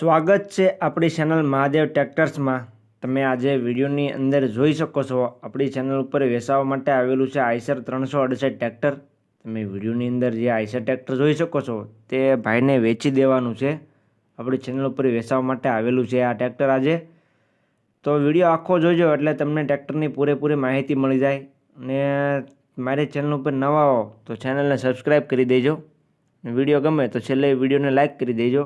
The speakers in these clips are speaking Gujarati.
સ્વાગત છે આપણી ચેનલ મહાદેવ ટ્રેક્ટર્સમાં. તમે આજે વિડીયોની અંદર જોઈ શકો છો, આપણી ચેનલ ઉપર વેચાવા માટે આવેલું છે આઈસર ત્રણસો અડસઠ ટ્રેક્ટર. તમે વિડીયોની અંદર જે આઈસર ટ્રેક્ટર જોઈ શકો છો, તે ભાઈને વેચી દેવાનું છે. આપણી ચેનલ ઉપર વેચાવા માટે આવેલું છે આ ટ્રેક્ટર આજે. તો વીડિયો આખો જોજો એટલે તમને ટ્રેક્ટરની પૂરેપૂરી માહિતી મળી જાય. અને મારી ચેનલ ઉપર નવા હો તો ચેનલને સબસ્ક્રાઈબ કરી દેજો. વીડિયો ગમે તો છેલ્લે વિડીયોને લાઇક કરી દેજો.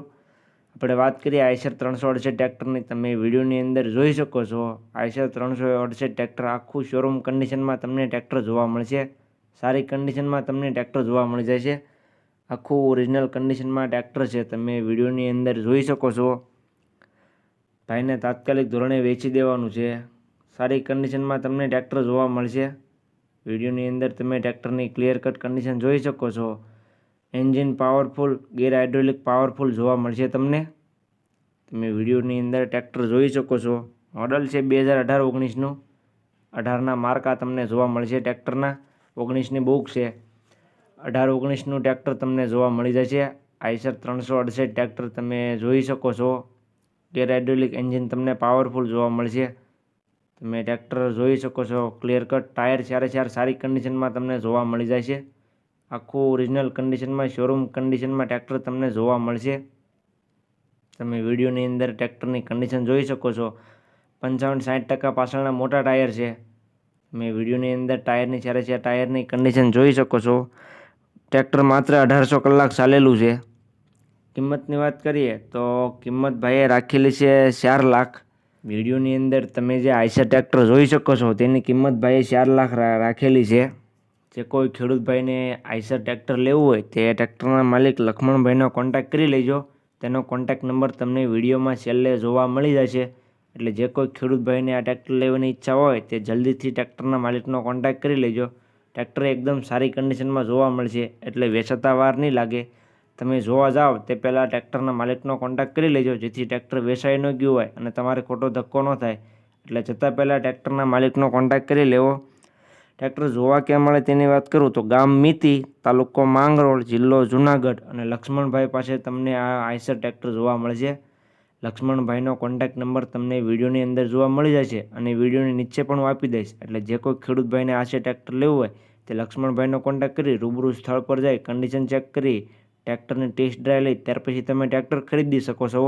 આપણે વાત કરીએ આઈસર ત્રણસો અડસઠ ટ્રેક્ટરની, તમે વિડીયોની અંદર જોઈ શકો છો. આઈસર ત્રણસો અડસઠ ટ્રેક્ટર આખું શોરૂમ કન્ડિશનમાં તમને ટ્રેક્ટર જોવા મળશે. સારી કન્ડિશનમાં તમને ટ્રેક્ટર જોવા મળી છે આખું ઓરિજિનલ કન્ડિશનમાં ટ્રેક્ટર છે, તમે વિડીયોની અંદર જોઈ શકો છો. ભાઈને તાત્કાલિક ધોરણે વેચી દેવાનું છે. સારી કન્ડિશનમાં તમને ટ્રેક્ટર જોવા મળશે. વિડીયોની અંદર તમે ટ્રેક્ટરની ક્લિયર કટ કન્ડિશન જોઈ શકો છો. Engine powerful gear hydraulic powerful જોવા મળશે તમને. તમે વિડીયોની અંદર ટ્રેક્ટર જોઈ શકો છો. મોડલ છે બે હજાર અઢાર ઓગણીસનું. અઢારના માર્કા તમને જોવા મળશે ટ્રેક્ટરના ઓગણીસની બુક છે. અઢાર ઓગણીસનું ટ્રેક્ટર તમને જોવા મળી જશે. આઈસર ત્રણસો અડસઠ ટ્રેક્ટર તમે જોઈ શકો છો. ગેર હાઇડ્રોલિક એન્જિન તમને પાવરફુલ જોવા મળશે. તમે ટ્રેક્ટર જોઈ શકો છો. ક્લિયર કટ ટાયર ચારે ચાર સારી કન્ડિશનમાં તમને જોવા મળી જાય છે આખું ઓરિજિનલ કન્ડિશનમાં શોરૂમ કન્ડિશનમાં ટ્રેક્ટર તમને જોવા મળશે. તમે વિડીયોની અંદર ટ્રેક્ટરની કન્ડિશન જોઈ શકો છો. પંચાવન સાઠ ટકા પાછળના મોટા ટાયર છે. તમે વિડીયોની અંદર ટાયરની ચારે ચાર ટાયરની કન્ડિશન જોઈ શકો છો. ટ્રેક્ટર માત્ર અઢારસો કલાક ચાલેલું છે. કિંમતની વાત કરીએ તો કિંમત ભાઈએ રાખેલી છે ચાર લાખ. વિડીયોની અંદર તમે જે આઈસર ટ્રેક્ટર જોઈ શકો છો, તેની કિંમત ભાઈએ ચાર લાખ રાખેલી છે. જે કોઈ ખેડૂત ભાઈને આઈસર ટ્રેક્ટર લેવું હોય તે ટ્રેક્ટરના માલિક લખમણભાઈનો કોન્ટેક્ટ કરી લેજો. તેનો કોન્ટેક્ટ નંબર તમને વિડીયોમાં છેલ્લે જોવા મળી જશે. એટલે જે કોઈ ખેડૂત ભાઈને આ ટ્રેક્ટર લેવાની ઈચ્છા હોય તે જલ્દીથી ટ્રેક્ટરના માલિકનો કોન્ટેક્ટ કરી લેજો. ટ્રેક્ટર એકદમ સારી કન્ડિશનમાં જોવા મળશે એટલે વેચાતા વાર નહીં લાગે. તમે જોવા જાઓ તે પહેલાં ટ્રેક્ટરના માલિકનો કોન્ટેક્ટ કરી લેજો, જેથી ટ્રેક્ટર વેચાઈ ન ગયું હોય અને તમારે ખોટો ધક્કો ન થાય. એટલે જતાં પહેલાં ટ્રેક્ટરના માલિકનો કોન્ટેક્ટ કરી લેવો. ટ્રેક્ટર જોવા ક્યાં મળે તેની વાત કરું તો ગામ મીતી, તાલુકો માંગરોળ, જિલ્લો જુનાગઢ અને લક્ષ્મણભાઈ પાસે તમને આ આઈસર ટ્રેક્ટર જોવા મળશે. લક્ષ્મણભાઈનો કોન્ટેક્ટ નંબર તમને વિડીયોની અંદર જોવા મળી જશે અને વિડીયોની નીચે પણ હું આપી દઈશ. એટલે જે કોઈ ખેડૂતભાઈને આશે ટ્રેક્ટર લેવું હોય તે લક્ષ્મણભાઈનો કોન્ટેક્ટ કરી, રૂબરૂ સ્થળ પર જઈ કન્ડિશન ચેક કરી, ટ્રેક્ટરની ટેસ્ટ ડ્રાઈવ લઈ, ત્યાર પછી તમે ટ્રેક્ટર ખરીદી શકો છો.